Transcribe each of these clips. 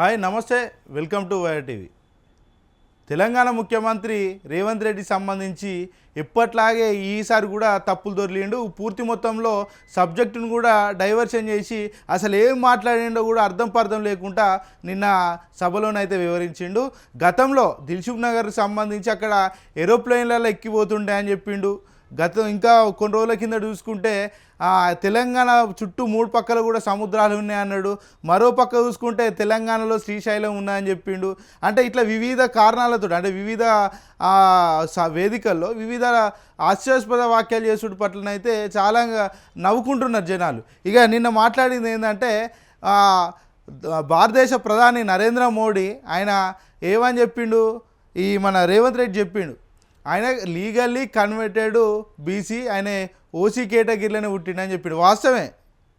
Hi నమస్తే. Welcome to YR TV. Telangana ముఖ్యమంత్రి రేవంత్ రెడ్డి సంబంధించి ఎప్పట్లాగే ఈసారి కూడా తప్పులు దొరికిండు. పూర్తి మొత్తంలో సబ్జెక్టును కూడా డైవర్షన్ చేసి అసలు ఏం మాట్లాడిండో కూడా అర్థం పర్థం లేకుండా నిన్న సభలోనైతే వివరించిండు. గతంలో దిల్సుఖ్ నగర్కి సంబంధించి అక్కడ ఏరోప్లేన్లలో ఎక్కిపోతుండే అని చెప్పిండు. గతం ఇంకా కొన్ని రోజుల కింద చూసుకుంటే తెలంగాణ చుట్టూ మూడు పక్కల కూడా సముద్రాలు ఉన్నాయి అన్నాడు మరో పక్క చూసుకుంటే తెలంగాణలో శ్రీశైలం ఉన్నాయని చెప్పిండు. అంటే ఇట్లా వివిధ కారణాలతో అంటే వివిధ స- వేదికల్లో వివిధ ఆశ్చర్యాస్పద వాక్యాలు చేసుడు పట్లనైతే చాలా నవ్వుకుంటున్నారు జనాలు. ఇక నిన్న మాట్లాడింది ఏంటంటే భారతదేశ ప్రధాని నరేంద్ర మోడీ ఆయన ఏమని చెప్పిండు? ఈ మన రేవంత్ రెడ్డి చెప్పిండు. ఆయన లీగల్లీ కన్వర్టెడ్ బీసీ ఆయన ఓసీ కేటగిరీలోనే పుట్టిండని చెప్పిండు. వాస్తవమే.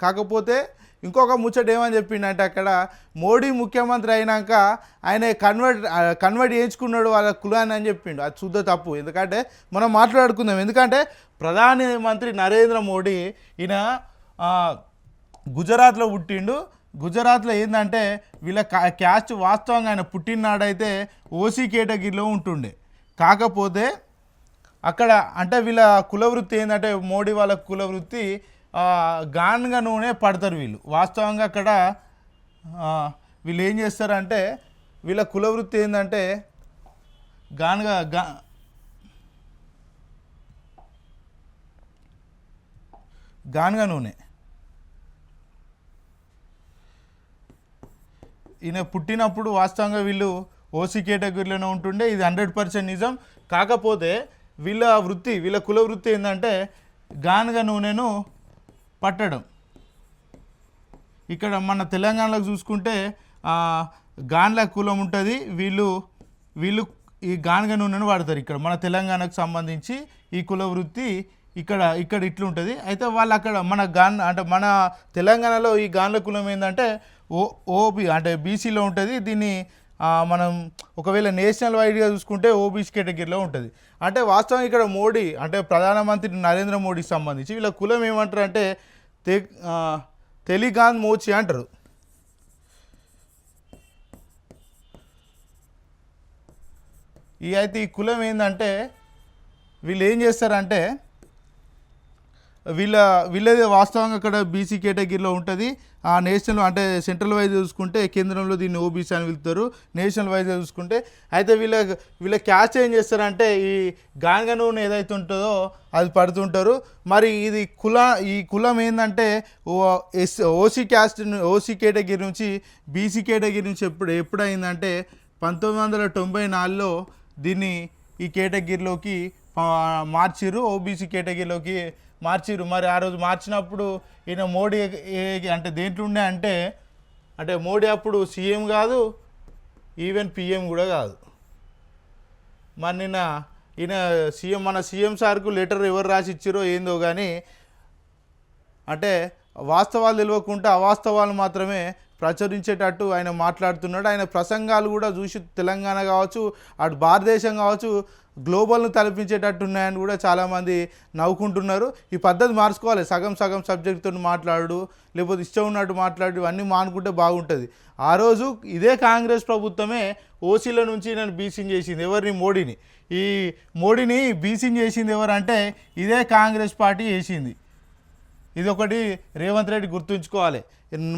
కాకపోతే ఇంకొక ముచ్చట ఏమని చెప్పిండంటే అక్కడ మోడీ ముఖ్యమంత్రి అయినాక ఆయన కన్వర్ట్ కన్వర్ట్ చేయించుకున్నాడు వాళ్ళ కులాన్ని అని చెప్పిండు. అది శుద్ధ తప్పు. ఎందుకంటే మనం మాట్లాడుకుందాం. ఎందుకంటే ప్రధాని మంత్రి నరేంద్ర మోడీ ఈయన గుజరాత్లో పుట్టిండు. గుజరాత్లో ఏంటంటే వీళ్ళ కా- క్యాస్ట్ వాస్తవంగా ఆయన పుట్టినాడైతే ఓసీ కేటగిరీలో ఉంటుండే. కాకపోతే అక్కడ అంటే వీళ్ళ కులవృత్తి ఏంటంటే మోడీ వాళ్ళ కులవృత్తి గాన్గా నూనె పడతారు వీళ్ళు. వాస్తవంగా అక్కడ వీళ్ళు ఏం చేస్తారంటే వీళ్ళ కులవృత్తి ఏంటంటే గాన్గా గా గాన్గా నూనె. ఈయన పుట్టినప్పుడు వాస్తవంగా వీళ్ళు ఓసీ కేటగిరీలోనే ఉంటుండే. ఇది హండ్రెడ్ పర్సెంట్ నిజం. కాకపోతే వీళ్ళ వృత్తి వీళ్ళ కుల వృత్తి ఏంటంటే గానుగ నూనెను పట్టడం. ఇక్కడ మన తెలంగాణలో చూసుకుంటే గాన్ల కులం ఉంటుంది. వీళ్ళు వీళ్ళు ఈ గానుగ నూనెను వాడతారు ఇక్కడ. మన తెలంగాణకు సంబంధించి ఈ కుల వృత్తి ఇక్కడ ఇక్కడ ఇట్లుంటుంది. అయితే వాళ్ళు అక్కడ మన గాన్ అంటే మన తెలంగాణలో ఈ గాన్ల కులం ఏంటంటే ఓ ఓబీ అంటే బీసీలో ఉంటుంది. దీన్ని మనం ఒకవేళ నేషనల్ వైడ్గా చూసుకుంటే ఓబీసీ కేటగిరీలో ఉంటుంది. అంటే వాస్తవం ఇక్కడ మోడీ అంటే ప్రధానమంత్రి నరేంద్ర మోడీకి సంబంధించి వీళ్ళ కులం ఏమంటారు అంటే తె ఆ, తెలిగాన్ మోచి అంటారు. ఈ అయితే ఈ కులం ఏంటంటే వీళ్ళు ఏం చేస్తారంటే వీళ్ళ వీళ్ళది వాస్తవంగా అక్కడ బీసీ కేటగిరీలో ఉంటుంది. ఆ నేషనల్ అంటే సెంట్రల్ వైజ్ చూసుకుంటే కేంద్రంలో దీన్ని ఓబీసీ అని పిలుస్తారు. నేషనల్ వైజ్ చూసుకుంటే అయితే వీళ్ళ వీళ్ళ క్యాస్ట్ ఏం చేస్తారంటే ఈ గాంగ నూనె ఏదైతే ఉంటుందో అది పడుతుంటారు. మరి ఇది కుల ఈ కులం ఏంటంటే ఓ ఎస్ ఓసీ క్యాస్ట్ ఓసీ కేటగిరీ నుంచి బీసీ కేటగిరీ నుంచి ఎప్పుడు ఎప్పుడైందంటే పంతొమ్మిది వందల తొంభై నాలుగులో దీన్ని ఈ కేటగిరీలోకి మార్చిరు మార్చిర్రు. ఓబీసీ కేటగిరీలోకి మార్చిర్రు. మరి ఆ రోజు మార్చినప్పుడు ఈయన మోడీ ఏ- అంటే దేంట్లో ఉండే అంటే అంటే మోడీ అప్పుడు సీఎం కాదు ఈవెన్ పిఎం కూడా కాదు. మరి నిన్న ఈయన సీఎం మన సీఎం సార్కు లెటర్ ఎవరు రాసి ఇచ్చారో ఏందో కానీ అంటే వాస్తవాలు తెలియకుండా అవాస్తవాలు మాత్రమే ప్రచురించేటట్టు ఆయన మాట్లాడుతున్నాడు. ఆయన ప్రసంగాలు కూడా చూసి తెలంగాణ కావచ్చు అటు భారతదేశం కావచ్చు గ్లోబల్ను తలపించేటట్టు ఉన్నాయని కూడా చాలామంది నవ్వుకుంటున్నారు. ఈ పద్ధతి మార్చుకోవాలి. సగం సగం సబ్జెక్టుతో మాట్లాడు లేకపోతే ఇష్టం ఉన్నట్టు మాట్లాడు ఇవన్నీ మానుకుంటే బాగుంటుంది. ఆ రోజు ఇదే కాంగ్రెస్ ప్రభుత్వమే ఓసీల నుంచి నన్ను బీసింగ్ చేసింది. ఎవరిని? మోడీని. ఈ మోడీని బీసింగ్ చేసింది ఎవరంటే ఇదే కాంగ్రెస్ పార్టీ చేసింది. ఇది ఒకటి రేవంత్ రెడ్డి గుర్తుంచుకోవాలి.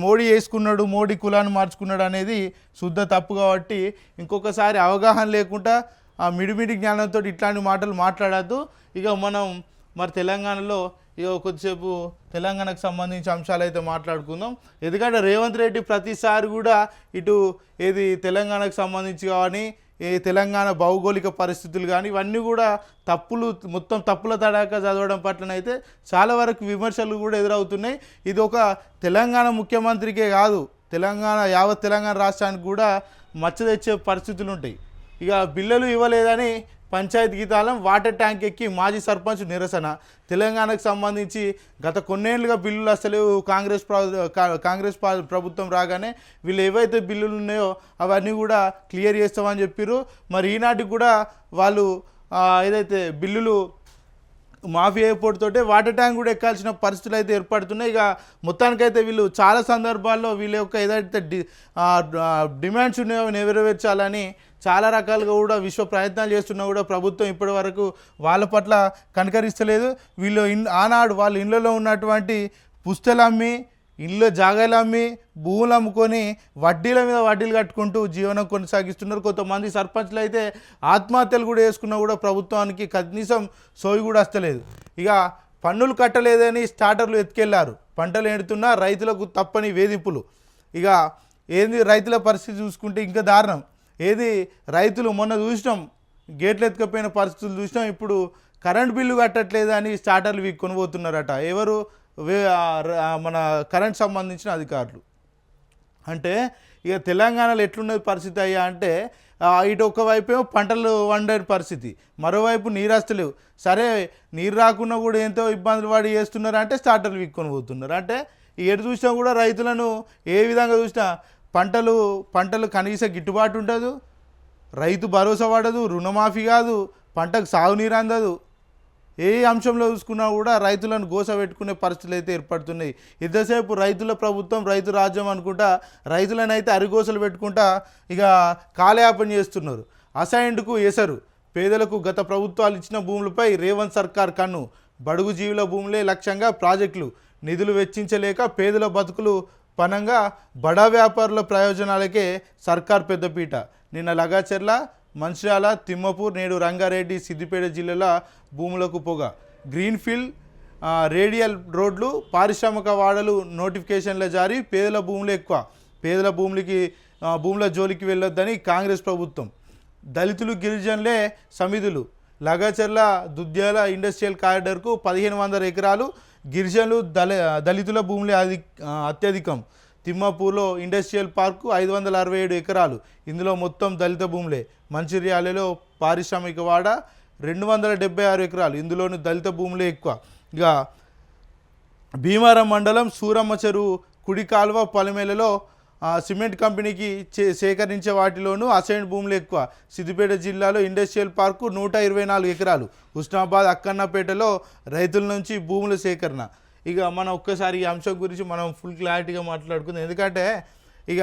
మోడీ వేసుకున్నాడు మోడీ కులాన్ని మార్చుకున్నాడు అనేది శుద్ధ తప్పు కాబట్టి ఇంకొకసారి అవగాహన లేకుండా ఆ మిడిమిడి జ్ఞానంతో ఇట్లాంటి మాటలు మాట్లాడద్దు. ఇక మనం మరి తెలంగాణలో ఇక కొద్దిసేపు తెలంగాణకు సంబంధించి అంశాలు అయితే మాట్లాడుకుందాం. ఎందుకంటే రేవంత్ రెడ్డి ప్రతిసారి కూడా ఇటు ఏది తెలంగాణకు సంబంధించి కానీ ఏ తెలంగాణ భౌగోళిక పరిస్థితులు కానీ ఇవన్నీ కూడా తప్పులు మొత్తం తప్పుల తడాక చదవడం పట్లనైతే చాలా వరకు విమర్శలు కూడా ఎదురవుతున్నాయి. ఇది ఒక తెలంగాణ ముఖ్యమంత్రికే కాదు తెలంగాణ యావత్ తెలంగాణ రాష్ట్రానికి కూడా మచ్చ తెచ్చే పరిస్థితులు ఉంటాయి. ఇక బిల్లలు ఇవ్వలేదని పంచాయతీ గీతాలం వాటర్ ట్యాంక్ ఎక్కి మాజీ సర్పంచ్ నిరసన. తెలంగాణకు సంబంధించి గత కొన్నేళ్ళుగా బిల్లులు అసలు కాంగ్రెస్ కా- కాంగ్రెస్ ప్రభుత్వం రాగానే వీళ్ళు ఏవైతే బిల్లులు ఉన్నాయో అవన్నీ కూడా క్లియర్ చేస్తామని చెప్పారు మరి ఈనాటికి కూడా వాళ్ళు ఏదైతే బిల్లులు మాఫీ ఎయిర్పోర్ట్ తోటే వాటర్ ట్యాంక్ కూడా ఎక్కాల్సిన పరిస్థితులు అయితే ఏర్పడుతున్నాయి. ఇక మొత్తానికైతే వీళ్ళు చాలా సందర్భాల్లో వీళ్ళ యొక్క ఏదైతే డిమాండ్స్ ఉన్నాయో నెరవేర్చాలని చాలా రకాలుగా కూడా విశ్వ ప్రయత్నాలు చేస్తున్నా కూడా ప్రభుత్వం ఇప్పటి వరకు వాళ్ళ పట్ల కనకరిస్తలేదు. వీళ్ళు ఇన్ ఆనాడు వాళ్ళ ఇళ్ళలో ఉన్నటువంటి పుస్తలు అమ్మి ఇల్లు జాగాలు అమ్మి భూములు అమ్ముకొని వడ్డీల మీద వడ్డీలు కట్టుకుంటూ జీవనం కొనసాగిస్తున్నారు. కొంతమంది సర్పంచ్లు అయితే ఆత్మహత్యలు కూడా వేసుకున్నా కూడా ప్రభుత్వానికి కనీసం సోయి కూడా వస్తలేదు ఇక పన్నులు కట్టలేదని స్టార్టర్లు ఎత్తుకెళ్ళారు. పంటలు ఎండుతున్నా రైతులకు తప్పని వేధింపులు. ఇక ఏంది రైతుల పరిస్థితి చూసుకుంటే ఇంకా దారుణం. ఏది రైతులు మొన్న చూసినాం గేట్లు ఎత్తుకపోయిన పరిస్థితులు చూసినాం ఇప్పుడు కరెంట్ బిల్లు కట్టట్లేదు అని స్టార్టర్లు వీక్ కొనిపోతున్నారట ఎవరు వే- మన కరెంట్ సంబంధించిన అధికారులు? అంటే ఇక తెలంగాణలో ఎట్లున్నది పరిస్థితి అయ్యా అంటే ఇటు ఒకవైపేమో పంటలు వండే పరిస్థితి మరోవైపు నీరు సరే నీరు రాకున్నా కూడా ఎంతో ఇబ్బందులు పడి చేస్తున్నారు అంటే స్టార్టర్లు విక్కొని పోతున్నారు అంటే ఎటు చూసినా కూడా రైతులను ఏ విధంగా చూసినా పంటలు పంటలు కనీస గిట్టుబాటు ఉండదు. రైతు భరోసా పడదు రుణమాఫీ కాదు పంటకు సాగునీరు అందదు. ఏ అంశంలో చూసుకున్నా కూడా రైతులను గోస పెట్టుకునే పరిస్థితులు అయితే ఏర్పడుతున్నాయి. ఎంతసేపు రైతుల ప్రభుత్వం రైతు రాజ్యం అనుకుంటా రైతులను అయితే అరిగోసలు పెట్టుకుంటా ఇక కాలయాపన చేస్తున్నారు. అసైన్డ్కు ఎసరు. పేదలకు గత ప్రభుత్వాలు ఇచ్చిన భూములపై రేవంత్ సర్కార్ కన్ను. బడుగు జీవుల భూములే లక్ష్యంగా ప్రాజెక్టులు. నిధులు వెచ్చించలేక పేదల బతుకులు పనంగా బడా వ్యాపారుల ప్రయోజనాలకే సర్కార్ పెద్దపీట. నిన్న లగాచెర్ల మంచిర్యాల తిమ్మపూర్ నేడు రంగారెడ్డి సిద్దిపేట జిల్లాల భూములకు పొగ. గ్రీన్ఫీల్డ్ రేడియల్ రోడ్లు పారిశ్రామిక వాడలు నోటిఫికేషన్ల జారీ పేదల భూములు ఎక్కువ. పేదల భూములకి భూముల జోలికి వెళ్ళొద్దని కాంగ్రెస్ ప్రభుత్వం. దళితులు గిరిజనులే సమిధులు లగచర్ల దుద్యాల ఇండస్ట్రియల్ కారిడర్కు పదిహేను వందల ఎకరాలు గిరిజనులు దళ దళితుల భూములే అధి అత్యధికం. తిమ్మాపూర్లో ఇండస్ట్రియల్ పార్కు ఐదు వందల అరవై ఏడు ఎకరాలు. ఇందులో మొత్తం దళిత భూములే. మంచిర్యాలలో పారిశ్రామిక వాడ రెండు వందల డెబ్బై ఆరు ఎకరాలు. ఇందులోని దళిత భూములే ఎక్కువ. ఇక భీమారం మండలం సూరమ్మ చెరువు కుడి కాలువ పలిమేలలో సిమెంట్ కంపెనీకి చే సేకరించే వాటిలోనూ అసైన్ భూములు ఎక్కువ. సిద్దిపేట జిల్లాలో ఇండస్ట్రియల్ పార్కు నూట ఇరవై నాలుగు ఎకరాలు. హుస్నాబాద్ అక్కన్నపేటలో రైతుల నుంచి భూముల సేకరణ. ఇక మనం ఒక్కసారి ఈ అంశం గురించి మనం ఫుల్ క్లారిటీగా మాట్లాడుకుందాం. ఎందుకంటే ఇక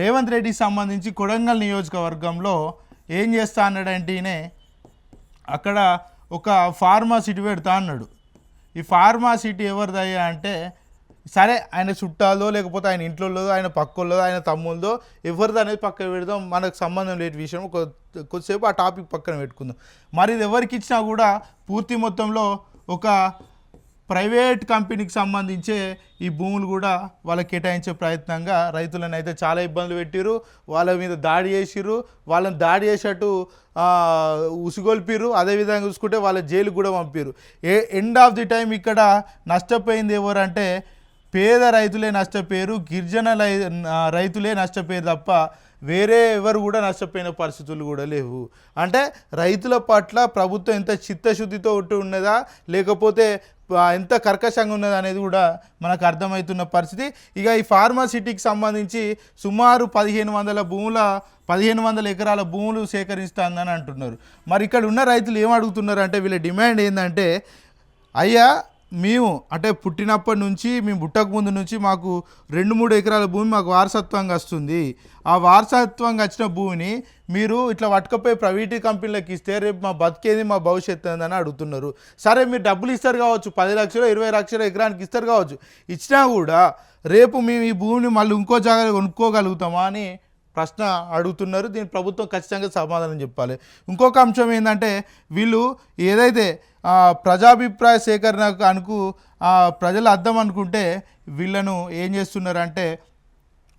రేవంత్ రెడ్డికి సంబంధించి కొడంగల్ నియోజకవర్గంలో ఏం చేస్తా అన్నాడంటేనే అక్కడ ఒక ఫార్మా సిటీ పెడతా అన్నాడు. ఈ ఫార్మా సిటీ ఎవరిదయ్యా అంటే సరే ఆయన చుట్టాలో లేకపోతే ఆయన ఇంట్లో ఆయన పక్కోళ్ళదో ఆయన తమ్ముళ్ళదో ఎవరిది అనేది పక్కన పెడదాం మనకు సంబంధం లేని విషయం కొద్దిసేపు ఆ టాపిక్ పక్కన పెట్టుకుందాం. మరి ఇది ఎవరికి ఇచ్చినా కూడా పూర్తి మొత్తంలో ఒక ప్రైవేట్ కంపెనీకి సంబంధించే ఈ భూములు కూడా వాళ్ళకి కేటాయించే ప్రయత్నంగా రైతులను అయితే చాలా ఇబ్బందులు పెట్టిరు వాళ్ళ మీద దాడి చేసిర్రు. వాళ్ళని దాడి చేసేటట్టు ఉసుగొల్పిరు అదేవిధంగా చూసుకుంటే వాళ్ళ జైలు కూడా పంపిర్రు. A end of the time ఇక్కడ నష్టపోయింది ఎవరంటే పేద రైతులే నష్టపోయారు గిరిజన రైతులే నష్టపోయారు తప్ప వేరే ఎవరు కూడా నష్టపోయిన పరిస్థితులు కూడా లేవు. అంటే రైతుల పట్ల ప్రభుత్వం ఎంత చిత్తశుద్ధితో ఉంటూ ఉన్నదా లేకపోతే ఎంత కర్కశంగా ఉన్నదా అనేది కూడా మనకు అర్థమవుతున్న పరిస్థితి. ఇక ఈ ఫార్మాసిటీకి సంబంధించి సుమారు పదిహేను వందల భూముల పదిహేను వందల ఎకరాల భూములు సేకరిస్తుందని అంటున్నారు. మరి ఇక్కడ ఉన్న రైతులు ఏం అడుగుతున్నారు అంటే వీళ్ళ డిమాండ్ ఏంటంటే అయ్యా మేము అంటే పుట్టినప్పటి నుంచి మేము పుట్టక ముందు నుంచి మాకు రెండు మూడు ఎకరాల భూమి మాకు వారసత్వంగా వస్తుంది. ఆ వారసత్వంగా వచ్చిన భూమిని మీరు ఇట్లా పట్టుకపోయి ప్రైవేట్ కంపెనీలకు ఇస్తే రేపు మా బతికేది మా భవిష్యత్తు ఏందని అడుగుతున్నారు. సరే మీరు డబ్బులు ఇస్తారు కావచ్చు పది లక్షలు ఇరవై లక్షలు ఎకరానికి ఇస్తారు కావచ్చు. ఇచ్చినా కూడా రేపు మేము ఈ భూమిని మళ్ళీ ఇంకో జాగ్రత్త కొనుక్కోగలుగుతామా అని ప్రశ్న అడుగుతున్నారు. దీని ప్రభుత్వం ఖచ్చితంగా సమాధానం చెప్పాలి. ఇంకొక అంశం ఏంటంటే వీళ్ళు ఏదైతే ప్రజాభిప్రాయ సేకరణకు అనుకు ఆ, ప్రజలు అర్థం అనుకుంటే వీళ్ళను ఏం చేస్తున్నారంటే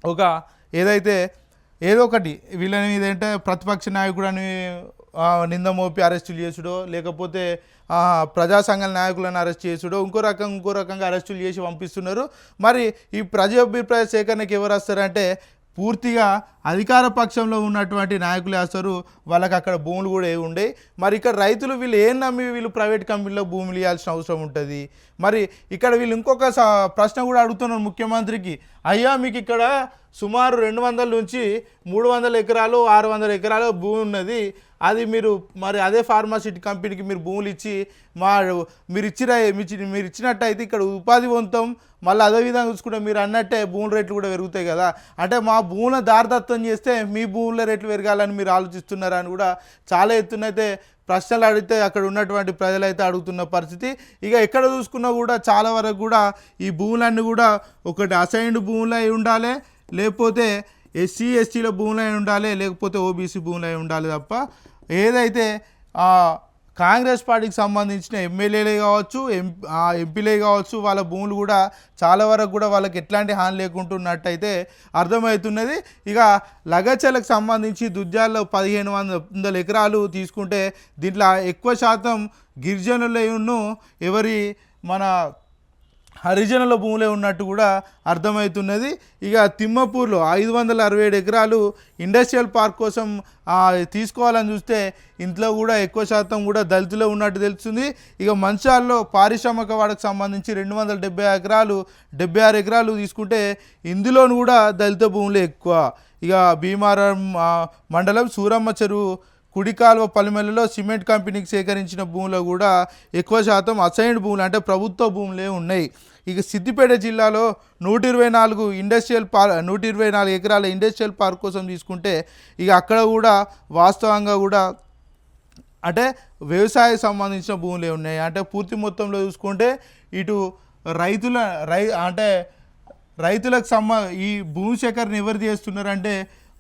ఒక ఏదైతే ఏదో ఒకటి వీళ్ళని ఏదంటే ఏంటంటే ప్రతిపక్ష నాయకుడు అని నింద మోపి అరెస్టులు చేసుడో లేకపోతే ప్రజా సంఘాల నాయకులను అరెస్ట్ చేసుడో ఇంకో రకం ఇంకో రకంగా అరెస్టులు చేసి పంపిస్తున్నారు. మరి ఈ ప్రజాభిప్రాయ సేకరణకి ఎవరు వస్తారంటే పూర్తిగా అధికార పక్షంలో ఉన్నటువంటి నాయకులు వేస్తారు. వాళ్ళకి అక్కడ భూములు కూడా ఏ ఉండే. మరి ఇక్కడ రైతులు వీళ్ళు ఏం నమ్మి వీళ్ళు ప్రైవేట్ కంపెనీలో భూములు ఇవ్వాల్సిన అవసరం ఉంటుంది? మరి ఇక్కడ వీళ్ళు ఇంకొక ప్రశ్న కూడా అడుగుతున్నారు ముఖ్యమంత్రికి. అయ్యా మీకు ఇక్కడ సుమారు రెండు వందల నుంచి మూడు వందల ఎకరాలు ఆరు వందల ఎకరాలు భూమి ఉన్నది. అది మీరు మరి అదే ఫార్మాసిటీ కంపెనీకి మీరు భూములు ఇచ్చి మా మీరు ఇచ్చిన మీరు- ఇచ్చినట్టయితే ఇక్కడ ఉపాధి పొందుతాం. మళ్ళీ అదే విధంగా చూసుకుంటే మీరు అన్నట్టే భూముల రేట్లు కూడా పెరుగుతాయి కదా. అంటే మా భూముల దారిదత్త చేస్తే మీ భూముల రేట్లు పెరగాలని మీరు ఆలోచిస్తున్నారని కూడా చాలా ఎత్తునైతే ప్రశ్నలు అడిగితే అక్కడ ఉన్నటువంటి ప్రజలైతే అడుగుతున్న పరిస్థితి. ఇక ఎక్కడ చూసుకున్నా కూడా చాలా వరకు కూడా ఈ భూములన్నీ కూడా ఒకటి అసైన్డ్ భూములు అయి ఉండాలి లేకపోతే ఎస్సీ ఎస్టీల భూములు అయి ఉండాలి లేకపోతే ఓబీసీ భూములు అయి ఉండాలి తప్ప ఏదైతే కాంగ్రెస్ పార్టీకి సంబంధించిన ఎమ్మెల్యేలే కావచ్చు ఎం ఎంపీలే కావచ్చు వాళ్ళ భూములు కూడా చాలా వరకు కూడా వాళ్ళకి ఎట్లాంటి హాని లేకుంటున్నట్టయితే అర్థమవుతున్నది. ఇక లగచలకు సంబంధించి దుద్యాల్లో పదిహేను వంద వందల ఎకరాలు తీసుకుంటే దీంట్లో ఎక్కువ శాతం గిరిజనులను ఎవరి మన హరిజనుల భూములే ఉన్నట్టు కూడా అర్థమవుతున్నది. ఇక తిమ్మపూర్లో ఐదు వందల అరవై ఏడు ఎకరాలు ఇండస్ట్రియల్ పార్క్ కోసం తీసుకోవాలని చూస్తే ఇంట్లో కూడా ఎక్కువ శాతం కూడా దళితులే ఉన్నట్టు తెలుస్తుంది. ఇక మంచాల్లో పారిశ్రామిక వాడకు సంబంధించి రెండు వందల డెబ్బై ఎకరాలు డెబ్బై ఆరు ఎకరాలు తీసుకుంటే ఇందులోను కూడా దళిత భూములే ఎక్కువ. ఇక భీమారం మండలం సూరమ్మ చెరువు కుడి కాలువ పలిమెలలో సిమెంట్ కంపెనీకి సేకరించిన భూములు కూడా ఎక్కువ శాతం అసైన్డ్ భూములు అంటే ప్రభుత్వ భూములే ఉన్నాయి. ఇక సిద్దిపేట జిల్లాలో నూట ఇరవై నాలుగు ఇండస్ట్రియల్ పార్ నూట ఇరవై నాలుగు ఎకరాల ఇండస్ట్రియల్ పార్క్ కోసం తీసుకుంటే ఇక అక్కడ కూడా వాస్తవంగా కూడా అంటే వ్యవసాయ సంబంధించిన భూములే ఉన్నాయి. అంటే పూర్తి మొత్తంలో చూసుకుంటే ఇటు రైతుల రై అంటే రైతులకు సంబ ఈ భూమి సేకరణ ఎవరు చేస్తున్నారంటే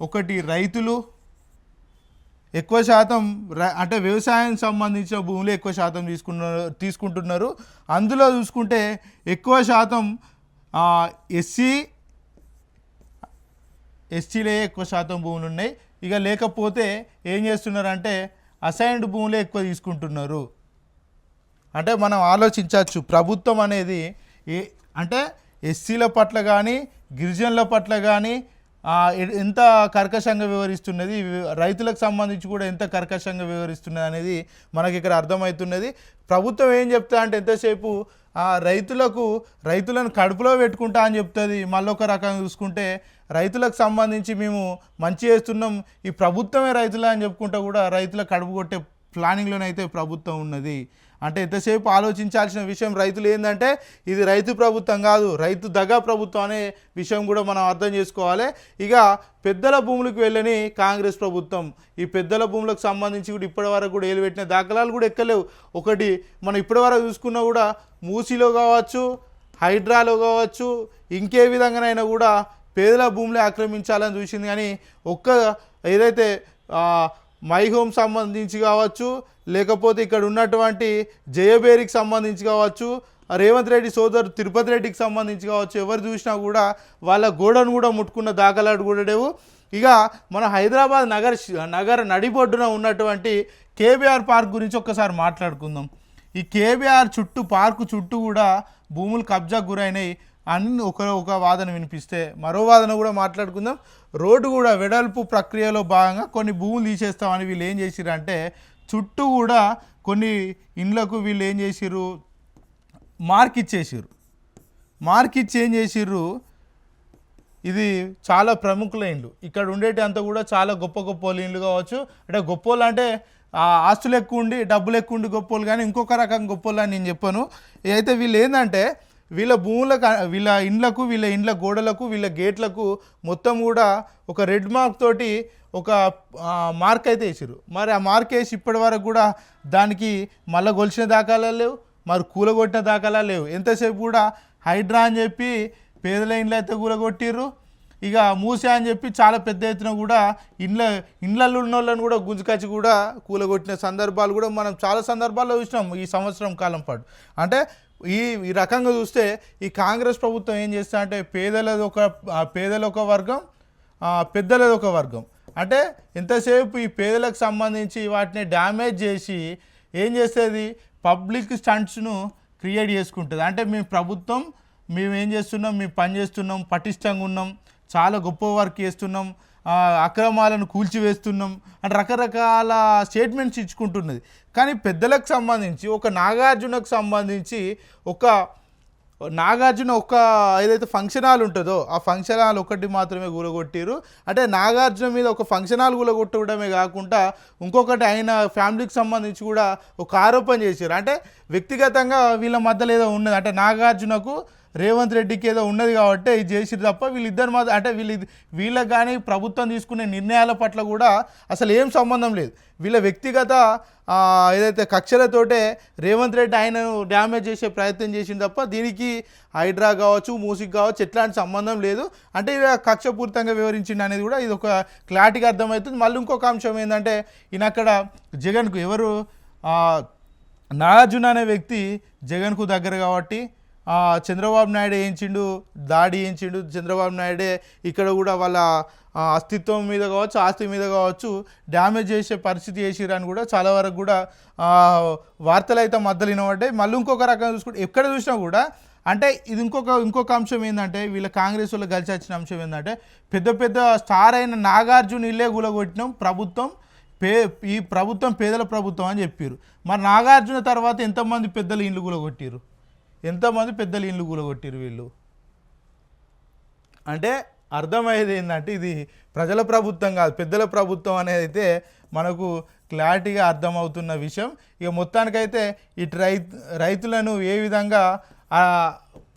ఒకటి రైతులు ఎక్కువ శాతం అంటే వ్యవసాయం సంబంధించిన భూములు ఎక్కువ శాతం తీసుకున్నారు తీసుకుంటున్నారు. అందులో చూసుకుంటే ఎక్కువ శాతం ఎస్సీ ఎస్టీలే ఎక్కువ శాతం భూములు ఉన్నాయి ఇక లేకపోతే ఏం చేస్తున్నారంటే అసైన్డ్ భూములే ఎక్కువ తీసుకుంటున్నారు. అంటే మనం ఆలోచించవచ్చు ప్రభుత్వం అనేది ఏ అంటే ఎస్సీల పట్ల కానీ గిరిజనుల పట్ల కానీ ఎంత కర్కశంగా వివరిస్తున్నది రైతులకు సంబంధించి కూడా ఎంత కర్కశంగా వివరిస్తున్నది అనేది మనకి ఇక్కడ అర్థమవుతున్నది. ప్రభుత్వం ఏం చెప్తా అంటే ఎంతసేపు రైతులకు రైతులను కడుపులో పెట్టుకుంటా అని చెప్తుంది. మళ్ళొక రకంగా చూసుకుంటే రైతులకు సంబంధించి మేము మంచి చేస్తున్నాం ఈ ప్రభుత్వమే రైతులు అని చెప్పుకుంటా కూడా రైతుల కడుపు కొట్టే ప్లానింగ్లోనైతే ప్రభుత్వం ఉన్నది. అంటే ఎంతసేపు ఆలోచించాల్సిన విషయం రైతులు ఏంటంటే ఇది రైతు ప్రభుత్వం కాదు రైతు దగా ప్రభుత్వం అనే విషయం కూడా మనం అర్థం చేసుకోవాలి. ఇక పెద్దల భూములకు వెళ్ళని కాంగ్రెస్ ప్రభుత్వం ఈ పెద్దల భూములకు సంబంధించి కూడా ఇప్పటివరకు కూడా ఏలుపెట్టిన దాఖలాలు కూడా ఎక్కలేవు. ఒకటి మనం ఇప్పటివరకు చూసుకున్నా కూడా మూసీలో కావచ్చు హైడ్రాలో కావచ్చు ఇంకే విధంగానైనా కూడా పేదల భూములే ఆక్రమించాలని చూసింది. కానీ ఒక్క ఏదైతే మై హోమ్ సంబంధించి కావచ్చు లేకపోతే ఇక్కడ ఉన్నటువంటి జయబేరికి సంబంధించి కావచ్చు రేవంత్ రెడ్డి సోదరు తిరుపతి రెడ్డికి సంబంధించి కావచ్చు ఎవరు చూసినా కూడా వాళ్ళ గోడను కూడా ముట్టుకున్న దాఖలాడు కూడా లేవు. ఇక మన హైదరాబాద్ నగర నగర నడిబొడ్డున ఉన్నటువంటి కేబీఆర్ పార్క్ గురించి ఒక్కసారి మాట్లాడుకుందాం. ఈ కేబీఆర్ చుట్టూ పార్కు చుట్టూ కూడా భూములు కబ్జాకు గురైనాయి. అన్ని ఒక ఒక వాదన వినిపిస్తే మరో వాదన కూడా మాట్లాడుకుందాం. రోడ్డు కూడా వెడల్పు ప్రక్రియలో భాగంగా కొన్ని భూములు తీసేస్తామని వీళ్ళు ఏం చేసిరంటే అంటే చుట్టూ కూడా కొన్ని ఇండ్లకు వీళ్ళు ఏం చేసిర్రు? మార్క్ ఇచ్చేసిర్రు. మార్క్ ఇచ్చి ఏం చేసిర్రు? ఇది చాలా ప్రముఖుల ఇండ్లు. ఇక్కడ ఉండేటి అంతా కూడా చాలా గొప్ప గొప్ప ఇండ్లు కావచ్చు. అంటే గొప్పోళ్ళు అంటే ఆస్తులు ఎక్కువ ఉండి డబ్బులు ఎక్కువ ఉండి గొప్పోళ్ళు కానీ ఇంకొక రకం గొప్పోళ్ళు అని నేను చెప్పాను. అయితే వీళ్ళు ఏంటంటే వీళ్ళ భూములకు వీళ్ళ ఇండ్లకు వీళ్ళ ఇండ్ల గోడలకు వీళ్ళ గేట్లకు మొత్తం కూడా ఒక రెడ్ మార్క్ తోటి ఒక మార్క్ అయితే వేసారు మరి ఆ మార్క్ వేసి ఇప్పటి వరకు కూడా దానికి మళ్ళీ గొలిచిన దాఖలా లేవు మరి కూలగొట్టిన దాఖలా లేవు. ఎంతసేపు కూడా హైడ్రా అని చెప్పి పేదల ఇండ్లు అయితే కూలగొట్టిర్రు. ఇక మూసే అని చెప్పి చాలా పెద్ద ఎత్తున కూడా ఇండ్ల ఇండ్లలో ఉన్న వాళ్ళని కూడా గుంజుకొచ్చి కూడా కూలగొట్టిన సందర్భాలు కూడా మనం చాలా సందర్భాల్లో చూసినాం ఈ సంవత్సరం కాలం పాటు. అంటే ఈ ఈ రకంగా చూస్తే ఈ కాంగ్రెస్ ప్రభుత్వం ఏం చేస్తా అంటే పేదలది ఒక పేదల ఒక వర్గం పెద్దలది ఒక వర్గం. అంటే ఎంతసేపు ఈ పేదలకు సంబంధించి వాటిని డ్యామేజ్ చేసి ఏం చేస్తుంది పబ్లిక్ స్టంట్స్ను క్రియేట్ చేసుకుంటుంది. అంటే మేము ప్రభుత్వం మేము ఏం చేస్తున్నాం? మేము పని చేస్తున్నాం పటిష్టంగా ఉన్నాం చాలా గొప్ప వర్క్ చేస్తున్నాం అక్రమాలను కూల్చివేస్తున్నాం అంటే రకరకాల స్టేట్మెంట్స్ ఇచ్చుకుంటున్నది. కానీ పెద్దలకు సంబంధించి ఒక నాగార్జునకు సంబంధించి ఒక నాగార్జున ఒక ఏదైతే ఫంక్షన్ హాల్ ఉంటుందో ఆ ఫంక్షన్ హాల్ ఒకటి మాత్రమే కూలగొట్టిరు అంటే నాగార్జున మీద ఒక ఫంక్షన్ హాల్ కూలగొట్టడమే కాకుండా ఇంకొకటి ఆయన ఫ్యామిలీకి సంబంధించి కూడా ఒక ఆరోపణ చేశారు అంటే వ్యక్తిగతంగా వీళ్ళ మధ్యలో ఏదో ఉన్నది. అంటే నాగార్జునకు రేవంత్ రెడ్డికి ఏదో ఉన్నది కాబట్టి ఇది చేసిరు తప్ప వీళ్ళిద్దరు మాత్రం అంటే వీళ్ళు వీళ్ళకి కానీ ప్రభుత్వం తీసుకునే నిర్ణయాల పట్ల కూడా అసలు ఏం సంబంధం లేదు. వీళ్ళ వ్యక్తిగత ఏదైతే కక్షలతోటే రేవంత్ రెడ్డి ఆయనను డ్యామేజ్ చేసే ప్రయత్నం చేసింది తప్ప దీనికి హైడ్రా కావచ్చు మూసిక్ కావచ్చు ఎట్లాంటి సంబంధం లేదు. అంటే ఇది కక్షపూరితంగా వివరించింది అనేది కూడా ఇది ఒక క్లారిటీగా అర్థమవుతుంది. మళ్ళీ ఇంకొక అంశం ఏంటంటే ఈయన అక్కడ జగన్కు ఎవరు నాగార్జున అనే వ్యక్తి జగన్కు దగ్గర కాబట్టి చంద్రబాబు నాయుడు వేయించిండు దాడి వేయించిండు చంద్రబాబు నాయుడే ఇక్కడ కూడా వాళ్ళ అస్తిత్వం మీద కావచ్చు ఆస్తి మీద కావచ్చు డ్యామేజ్ చేసే పరిస్థితి చేసిరని కూడా చాలా వరకు కూడా వార్తలు అయితే మద్దలు వినబడ్డాయి మళ్ళీ ఇంకొక రకంగా చూసుకుంటే ఎక్కడ చూసినా కూడా అంటే ఇది ఇంకొక ఇంకొక అంశం ఏంటంటే వీళ్ళ కాంగ్రెస్ వాళ్ళు కలిసి వచ్చిన అంశం ఏంటంటే పెద్ద పెద్ద స్టార్ అయిన నాగార్జున ఇల్లే గులగొట్టినాం ప్రభుత్వం పే ఈ ప్రభుత్వం పేదల ప్రభుత్వం అని చెప్పారు మరి నాగార్జున తర్వాత ఎంతమంది పెద్దలు ఇండ్లు కూలగొట్టిరు ఎంతమంది పెద్దలు ఇండ్లు కూలగొట్టిరు వీళ్ళు? అంటే అర్థమయ్యేది ఏంటంటే ఇది ప్రజల ప్రభుత్వం కాదు పెద్దల ప్రభుత్వం అనేది అయితే మనకు క్లారిటీగా అర్థమవుతున్న విషయం. ఇక మొత్తానికైతే ఇటు రైతు రైతులను ఏ విధంగా ఆ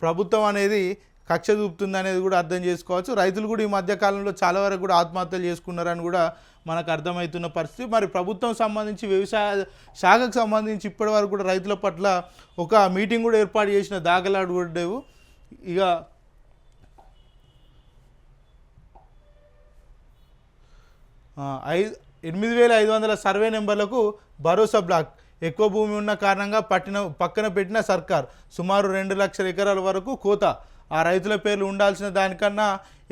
ప్రభుత్వం అనేది కక్ష చూపుతుంది అనేది కూడా అర్థం చేసుకోవచ్చు. రైతులు కూడా ఈ మధ్యకాలంలో చాలా వరకు కూడా ఆత్మహత్యలు చేసుకున్నారని కూడా మనకు అర్థమవుతున్న పరిస్థితి. మరి ప్రభుత్వం సంబంధించి వ్యవసాయ శాఖకు సంబంధించి ఇప్పటి వరకు కూడా రైతుల పట్ల ఒక మీటింగ్ కూడా ఏర్పాటు చేసిన దాఖలాడు కూడా లేవు. ఇక ఐదు ఎనిమిది వేల ఐదు వందల సర్వే నెంబర్లకు భరోసా బ్లాక్. ఎక్కువ భూమి ఉన్న కారణంగా పట్టిన పక్కన పెట్టిన సర్కార్ సుమారు రెండు లక్షల ఎకరాల వరకు కోత. ఆ రైతుల పేర్లు ఉండాల్సిన దానికన్నా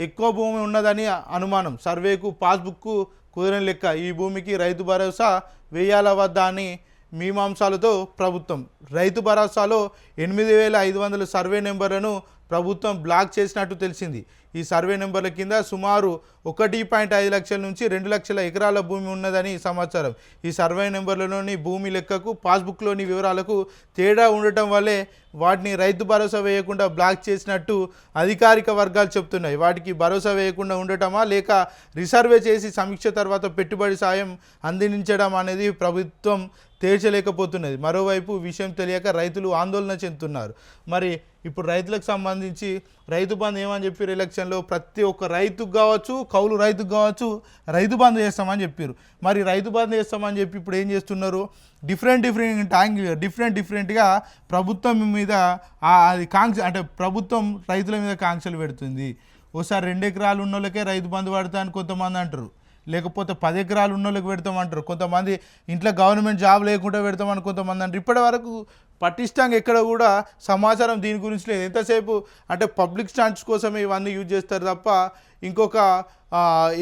ఎక్కువ భూమి ఉన్నదని అనుమానం. సర్వేకు పాస్బుక్కు కుదరని లెక్క ఈ భూమికి రైతు భరోసా వేయాల వద్ద అని మీమాంసాలతో ప్రభుత్వం. రైతు భరోసాలో ఎనిమిది వేల ఐదు వందల సర్వే నెంబర్లను ప్రభుత్వం బ్లాక్ చేసినట్టు తెలిసింది. ఈ సర్వే నెంబర్ల కింద సుమారు ఒకటి పాయింట్ ఐదు లక్షల నుంచి రెండు లక్షల ఎకరాల భూమి ఉన్నదని సమాచారం. ఈ సర్వే నెంబర్లలోని భూమి లెక్కకు పాస్బుక్లోని వివరాలకు తేడా ఉండటం వల్లే వాటిని రైతు భరోసా వేయకుండా బ్లాక్ చేసినట్టు అధికారిక వర్గాలు చెప్తున్నాయి వాటికి భరోసా వేయకుండా ఉండటమా లేక రిసర్వే చేసి సమీక్ష తర్వాత పెట్టుబడి సాయం అందించడం అనేది ప్రభుత్వం తేల్చలేకపోతున్నది. మరోవైపు విషయం తెలియక రైతులు ఆందోళన చెందుతున్నారు. మరి ఇప్పుడు రైతులకు సంబంధించి రైతు బంధు ఏమని చెప్పారు ఎలక్షన్లో? ప్రతి ఒక్క రైతుకు కావచ్చు కౌలు రైతుకు కావచ్చు రైతు బంధు చేస్తామని చెప్పారు మరి రైతు బంధు చేస్తామని చెప్పి ఇప్పుడు ఏం చేస్తున్నారు? డిఫరెంట్ డిఫరెంట్ యాంగిల్ డిఫరెంట్ డిఫరెంట్గా ప్రభుత్వం మీద అది కాంక్ష అంటే ప్రభుత్వం రైతుల మీద కాంక్షలు పెడుతుంది. ఓసారి రెండు ఎకరాలు ఉన్న వాళ్ళకే రైతు బంధు పడతా అని కొంతమంది అంటారు లేకపోతే పది ఎకరాలు ఉన్న వాళ్ళకి పెడతామంటారు. కొంతమంది ఇంట్లో గవర్నమెంట్ జాబ్ లేకుండా పెడతామని కొంతమంది అంటారు. ఇప్పటి వరకు పటిష్టంగా ఎక్కడ కూడా సమాచారం దీని గురించి లేదు. ఎంతసేపు అంటే పబ్లిక్ స్టాండ్స్ కోసమే ఇవన్నీ యూజ్ చేస్తారు తప్ప ఇంకొక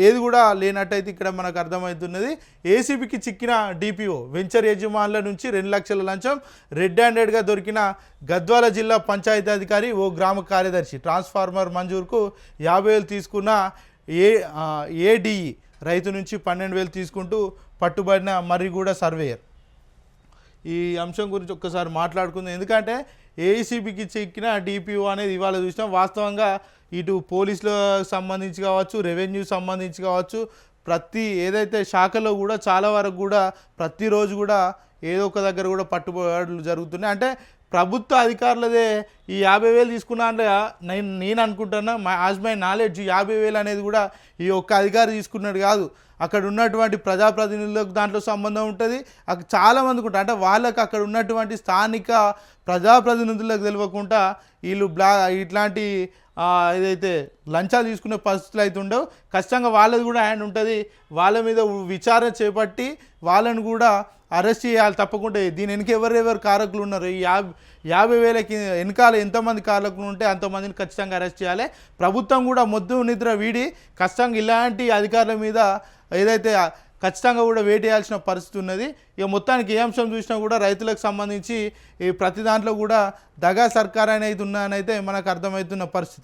ఏది కూడా లేనట్టయితే ఇక్కడ మనకు అర్థమవుతున్నది. ఏసీబీకి చిక్కిన డిపిఓ వెంచర్ యజమానుల నుంచి రెండు లక్షల లంచం రెడ్ హ్యాండెడ్గా దొరికిన గద్వాల జిల్లా పంచాయతీ అధికారి ఓ గ్రామ కార్యదర్శి ట్రాన్స్ఫార్మర్ మంజూరుకు యాభై వేలు తీసుకున్న ఏ ఏడిఈ రైతు నుంచి పన్నెండు వేలు తీసుకుంటూ పట్టుబడిన మర్రిగూడ సర్వేయర్. ఈ అంశం గురించి ఒక్కసారి మాట్లాడుకుందాం. ఎందుకంటే ఏఐసిబికి చెక్కిన డిపిఓ అనేది ఇవాళ చూసినాం. వాస్తవంగా ఇటు పోలీసులకు సంబంధించి కావచ్చు రెవెన్యూ సంబంధించి కావచ్చు ప్రతి ఏదైతే శాఖలో కూడా చాలా వరకు కూడా ప్రతిరోజు కూడా ఏదో ఒక దగ్గర కూడా పట్టుబడులు జరుగుతున్నాయి. అంటే ప్రభుత్వ అధికారులదే ఈ యాభై వేలు తీసుకున్నా అంటే నేను నేను అనుకుంటున్నా మా యాజ్ మై నాలెడ్జ్ యాభై వేలు అనేది కూడా ఈ ఒక్క అధికారి తీసుకున్నాడు కాదు. అక్కడ ఉన్నటువంటి ప్రజాప్రతినిధులకు దాంట్లో సంబంధం ఉంటుంది. అక్కడ చాలామంది ఉంటారు. అంటే వాళ్ళకి అక్కడ ఉన్నటువంటి స్థానిక ప్రజాప్రతినిధులకు తెలియకుండా వీళ్ళు బ్లా ఇట్లాంటి ఏదైతే లంచాలు తీసుకునే పరిస్థితులు అయితే ఉండవు. ఖచ్చితంగా వాళ్ళది కూడా హ్యాండ్ ఉంటుంది. వాళ్ళ మీద విచారణ చేపట్టి వాళ్ళని కూడా అరెస్ట్ చేయాలి తప్పకుండా. దీని వెనక ఎవరెవరు కారకులు ఉన్నారు? ఈ యాభై యాభై వేలకి వెనకాల ఎంతమంది కారకులు ఉంటే అంతమందిని ఖచ్చితంగా అరెస్ట్ చేయాలి. ప్రభుత్వం కూడా మొద్దు నిద్ర వీడి ఖచ్చితంగా ఇలాంటి అధికారుల మీద ఏదైతే ఖచ్చితంగా కూడా వేటేయాల్సిన పరిస్థితి ఉన్నది. ఇక మొత్తానికి ఏ అంశం చూసినా కూడా రైతులకు సంబంధించి ఈ ప్రతి దాంట్లో కూడా దగా సర్కార్ అనేది ఉన్నానైతే మనకు అర్థమవుతున్న పరిస్థితి.